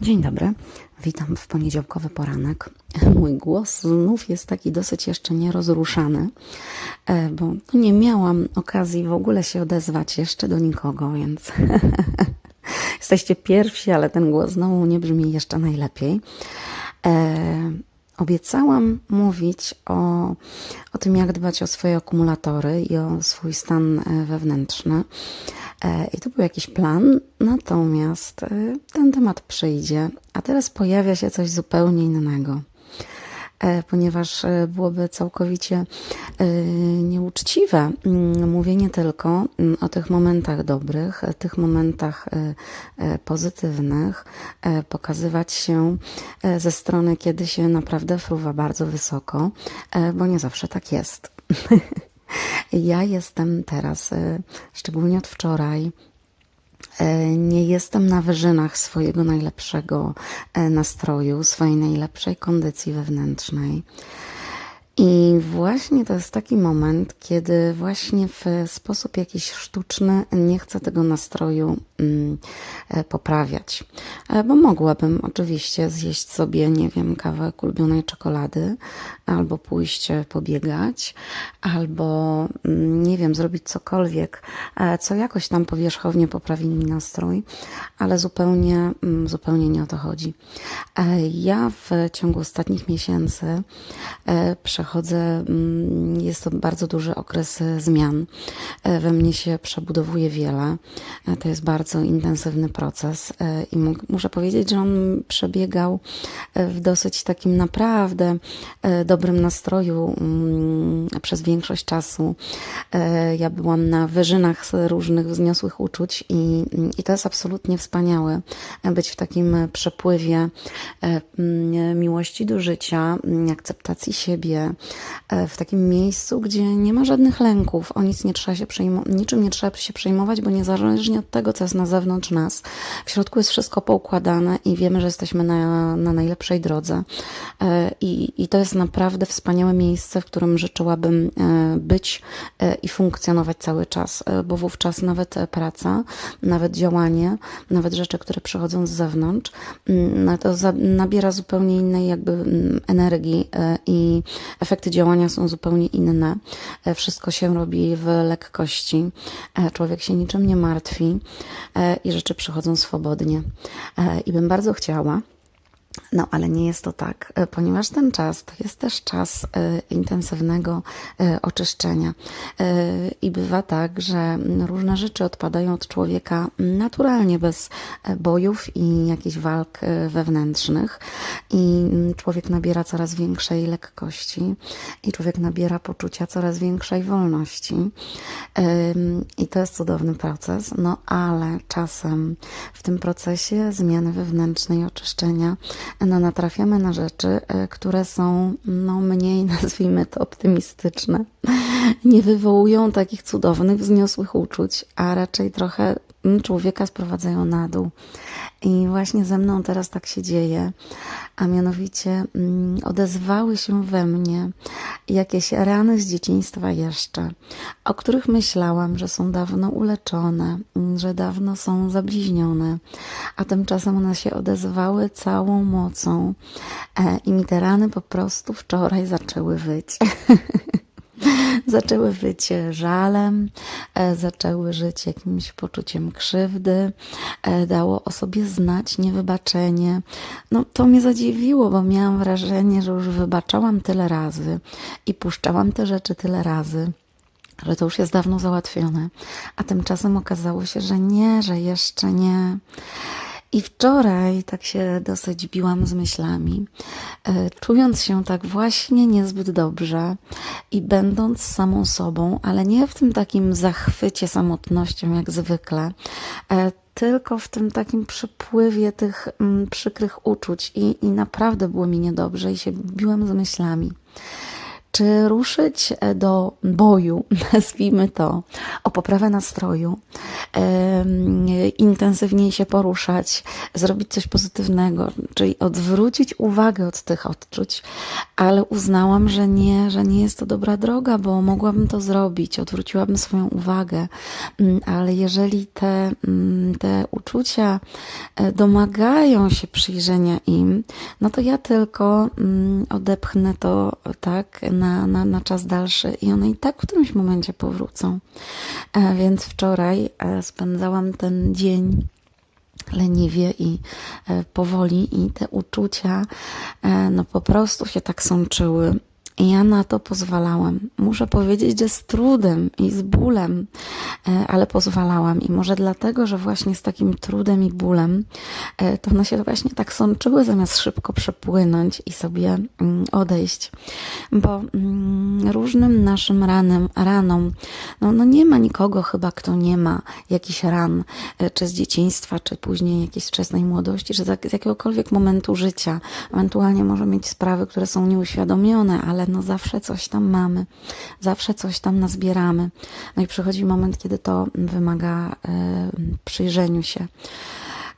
Dzień dobry, witam w poniedziałkowy poranek. Mój głos znów jest taki dosyć jeszcze nierozruszany, e, bo nie miałam okazji w ogóle się odezwać jeszcze do nikogo, więc jesteście pierwsi, ale ten głos znowu nie brzmi jeszcze najlepiej. Obiecałam mówić o, o tym, jak dbać o swoje akumulatory i o swój stan e, wewnętrzny. E, I to był jakiś plan, natomiast e, ten temat przyjdzie, a teraz pojawia się coś zupełnie innego. E, Ponieważ e, byłoby całkowicie e, nieuczciwe mm, mówienie tylko mm, o tych momentach dobrych, tych momentach pozytywnych, pokazywać się ze strony, kiedy się naprawdę fruwa bardzo wysoko, bo nie zawsze tak jest. Ja jestem teraz, szczególnie od wczoraj, nie jestem na wyżynach swojego najlepszego e, nastroju, swojej najlepszej kondycji wewnętrznej. I właśnie to jest taki moment, kiedy właśnie w sposób jakiś sztuczny nie chcę tego nastroju mm, e, poprawiać. E, Bo mogłabym oczywiście zjeść sobie, nie wiem, kawałek ulubionej czekolady, albo pójść e, pobiegać, albo mm, nie wiem, zrobić cokolwiek, co jakoś tam powierzchownie poprawi mi nastrój, ale zupełnie, mm, zupełnie nie o to chodzi. Ja w ciągu ostatnich miesięcy e, przechodzę, mm, jest to bardzo duży okres e, zmian. E, We mnie się przebudowuje wiele. E, To jest bardzo intensywny proces i mu- muszę powiedzieć, że on przebiegał w dosyć takim naprawdę dobrym nastroju mm, przez większość czasu. Ja byłam na wyżynach różnych wzniosłych uczuć i, i to jest absolutnie wspaniałe być w takim przepływie miłości do życia, akceptacji siebie, w takim miejscu, gdzie nie ma żadnych lęków, o nic nie trzeba się przejmować, niczym nie trzeba się przejmować, bo niezależnie od tego, co jest na zewnątrz nas, w środku jest wszystko poukładane i wiemy, że jesteśmy na, na najlepszej drodze. E, I, I to jest naprawdę wspaniałe miejsce, w którym życzyłabym e, być e, i funkcjonować cały czas, e, bo wówczas nawet e, praca, nawet działanie, nawet rzeczy, które przychodzą z zewnątrz, mm, to nabiera zupełnie innej jakby mm, energii e, i efekty działania są zupełnie inne. E, Wszystko się robi w lekkości. E, Człowiek się niczym nie martwi e, i rzeczy przychodzą swobodnie. I bym bardzo chciała, no, ale nie jest to tak, e, ponieważ ten czas to jest też czas e, intensywnego e, oczyszczenia. I bywa tak, że różne rzeczy odpadają od człowieka naturalnie, bez bojów i jakichś walk wewnętrznych. I człowiek nabiera coraz większej lekkości, i człowiek nabiera poczucia coraz większej wolności. I to jest cudowny proces, no ale czasem w tym procesie zmiany wewnętrznej oczyszczenia no, natrafiamy na rzeczy, e, które są no, mniej, nazwijmy to, optymistyczne. Nie wywołują takich cudownych, wzniosłych uczuć, a raczej trochę człowieka sprowadzają na dół. I właśnie ze mną teraz tak się dzieje, a mianowicie mm, odezwały się we mnie jakieś rany z dzieciństwa jeszcze, o których myślałam, że są dawno uleczone, mm, że dawno są zabliźnione, a tymczasem one się odezwały całą mocą e, i mi te rany po prostu wczoraj zaczęły wyć. zaczęły wyć żalem, e, zaczęły żyć jakimś poczuciem krzywdy, e, dało o sobie znać niewybaczenie. No to mnie zadziwiło, bo miałam wrażenie, że już wybaczałam tyle razy i puszczałam te rzeczy tyle razy że to już jest dawno załatwione, a tymczasem okazało się, że nie, że jeszcze nie. I wczoraj tak się dosyć biłam z myślami, e, czując się tak właśnie niezbyt dobrze i będąc samą sobą, ale nie w tym takim zachwycie samotnością jak zwykle, e, tylko w tym takim przypływie tych mm, przykrych uczuć i, i naprawdę było mi niedobrze i się biłam z myślami. Czy ruszyć e, do boju, nazwijmy to, o poprawę nastroju, intensywniej się poruszać, zrobić coś pozytywnego, czyli odwrócić uwagę od tych odczuć, ale uznałam, że nie, że nie jest to dobra droga, bo mogłabym to zrobić, odwróciłabym swoją uwagę, Mm, ale jeżeli te, mm, te uczucia e, domagają się przyjrzenia im, no to ja tylko mm, odepchnę to tak na, na, na czas dalszy i one i tak w którymś momencie powrócą. E, Więc wczoraj e, spędzałam ten dzień leniwie i e, powoli i te uczucia no po prostu się tak sączyły. Ja na to pozwalałam. Muszę powiedzieć, że z trudem i z bólem, e, ale pozwalałam. I może dlatego, że właśnie z takim trudem i bólem, e, to one się właśnie tak sączyły, zamiast szybko przepłynąć i sobie mm, odejść. Bo mm, różnym naszym ranem, ranom, no, no nie ma nikogo chyba, kto nie ma jakichś ran, e, czy z dzieciństwa, czy później jakiejś wczesnej młodości, czy z jakiegokolwiek momentu życia. Ewentualnie może mieć sprawy, które są nieuświadomione, ale no zawsze coś tam mamy, zawsze coś tam nazbieramy. No i przychodzi moment, kiedy to wymaga e, przyjrzeniu się.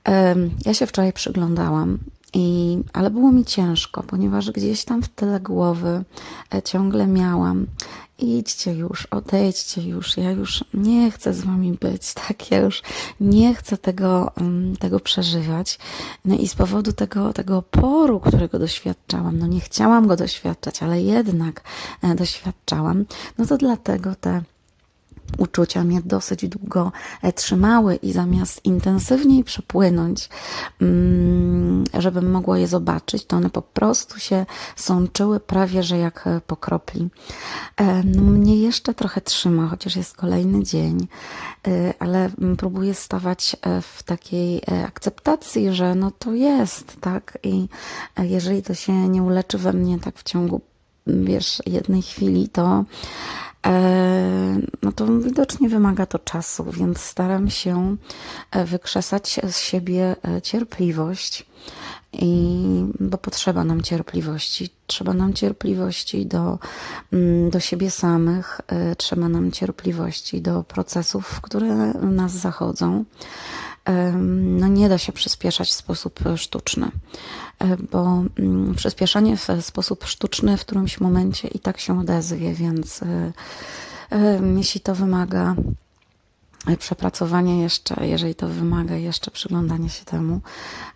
Em, Ja się wczoraj przyglądałam, i, ale było mi ciężko, ponieważ gdzieś tam w tyle głowy e, ciągle miałam. Idźcie już, odejdźcie już, ja już nie chcę z wami być, tak? Ja już nie chcę tego, mm, tego przeżywać. No i z powodu tego, tego oporu, którego doświadczałam, no nie chciałam go doświadczać, ale jednak e, doświadczałam, no to dlatego te uczucia mnie dosyć długo e, trzymały i zamiast intensywniej przepłynąć, mm, żebym mogła je zobaczyć, to one po prostu się sączyły prawie, że jak e, po kropli. E, No, mnie jeszcze trochę trzyma, chociaż jest kolejny dzień, ale mm, próbuję stawać w takiej akceptacji, że no to jest, tak? I jeżeli to się nie uleczy we mnie tak w ciągu wiesz, jednej chwili, to no to widocznie wymaga to czasu, więc staram się e, wykrzesać z siebie e, cierpliwość. I, bo potrzeba nam cierpliwości. Trzeba nam cierpliwości do, mm, do siebie samych, e, trzeba nam cierpliwości do procesów, które nas zachodzą. No nie da się przyspieszać w sposób e, sztuczny, e, bo mm, przyspieszanie w sposób sztuczny w którymś momencie i tak się odezwie, więc e, jeśli to wymaga przepracowanie jeszcze, jeżeli to wymaga jeszcze przyglądania się temu,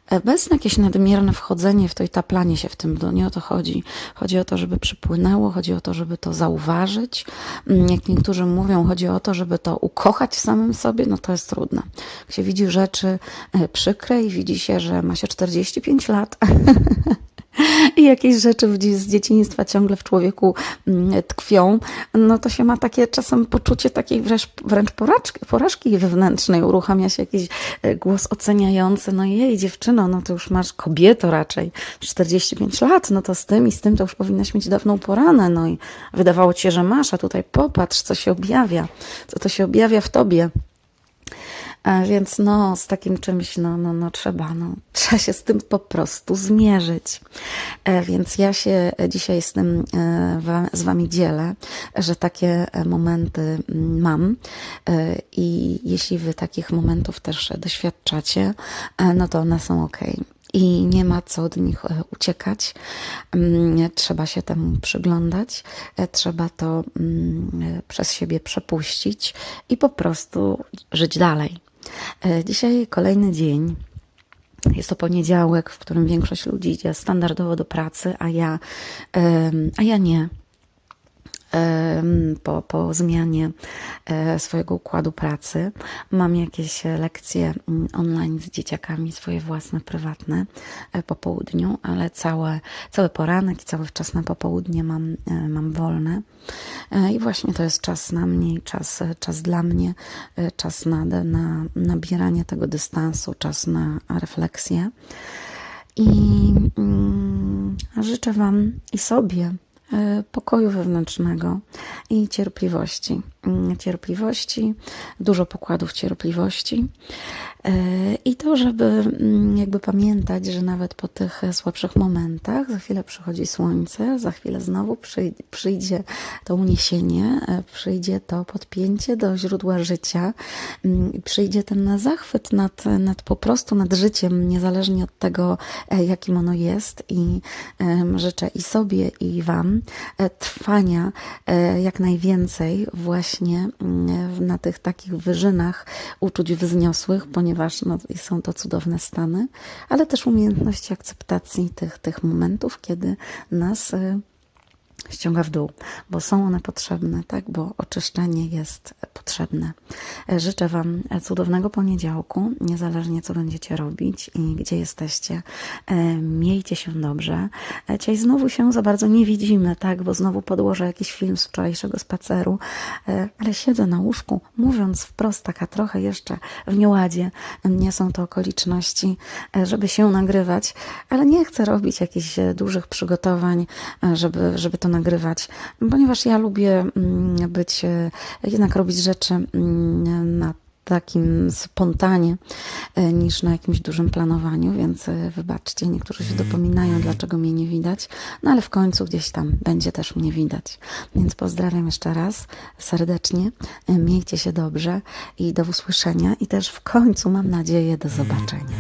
e, bez jakieś nadmierne wchodzenie w to i taplanie się w tym, to nie o to chodzi. Chodzi o to, żeby przypłynęło, chodzi o to, żeby to zauważyć. Mm, Jak niektórzy mówią, chodzi o to, żeby to ukochać w samym sobie, no to jest trudne. Jak się widzi rzeczy e, przykre i widzi się, że ma się 45 lat, i jakieś rzeczy z dzieciństwa ciągle w człowieku mm, tkwią, no to się ma takie czasem poczucie takiej wręcz, wręcz porażki, porażki wewnętrznej. Uruchamia się jakiś e, głos oceniający, no jej dziewczyno, no to już masz kobieto raczej, 45 lat, no to z tym i z tym to już powinnaś mieć dawną poranę, no i wydawało ci się, że masz, a tutaj popatrz, co się objawia, co to się objawia w tobie. A więc no, z takim czymś no, no, no trzeba, no, trzeba się z tym po prostu zmierzyć. E, Więc ja się dzisiaj z tym e, z Wami dzielę, że takie e, momenty mm, mam E, i jeśli Wy takich momentów też doświadczacie, e, no to one są ok. I nie ma co od nich e, uciekać. Mm, Trzeba się temu przyglądać, e, trzeba to mm, e, przez siebie przepuścić i po prostu żyć dalej. E, Dzisiaj kolejny dzień. Jest to poniedziałek, w którym większość ludzi idzie standardowo do pracy, a ja, a ja nie po, po zmianie e, swojego układu pracy. Mam jakieś lekcje mm, online z dzieciakami, swoje własne, prywatne e, po południu, ale całe, cały poranek i cały wczesne popołudnie mam, e, mam wolne. I właśnie to jest czas na mnie, czas, czas dla mnie, czas na, na nabieranie tego dystansu, czas na refleksję. I mm, życzę Wam i sobie, pokoju wewnętrznego i cierpliwości. Mm, Cierpliwości, dużo pokładów cierpliwości. E, I to, żeby mm, jakby pamiętać, że nawet po tych słabszych momentach, za chwilę przychodzi słońce, za chwilę znowu przyj- przyjdzie to uniesienie, e, przyjdzie to podpięcie do źródła życia, mm, przyjdzie ten zachwyt nad, nad po prostu nad życiem, niezależnie od tego, e, jakim ono jest. I życzę i sobie, i Wam e, trwania e, jak najwięcej właśnie mm, na tych takich wyżynach uczuć wzniosłych, ponieważ no, są to cudowne stany, ale też umiejętności akceptacji tych, tych momentów, kiedy nas y, ściąga w dół, bo są one potrzebne, tak? Bo oczyszczenie jest potrzebne. E, Życzę Wam cudownego poniedziałku, niezależnie co będziecie robić i gdzie jesteście. E, Miejcie się dobrze. E, Dzisiaj znowu się za bardzo nie widzimy, tak? Bo znowu podłożę jakiś film z wczorajszego spaceru, ale siedzę na łóżku, mówiąc wprost, taka trochę jeszcze w nieładzie. Nie są to okoliczności, żeby się nagrywać, ale nie chcę robić jakichś dużych przygotowań, żeby, żeby to nagrywać, ponieważ ja lubię mm, być, e, jednak robić rzeczy mm, na takim spontanie e, niż na jakimś dużym planowaniu, więc e, wybaczcie, niektórzy się dopominają, dlaczego mnie nie widać, no ale w końcu gdzieś tam będzie też mnie widać. Więc pozdrawiam jeszcze raz serdecznie, miejcie się dobrze i do usłyszenia i też w końcu mam nadzieję do zobaczenia.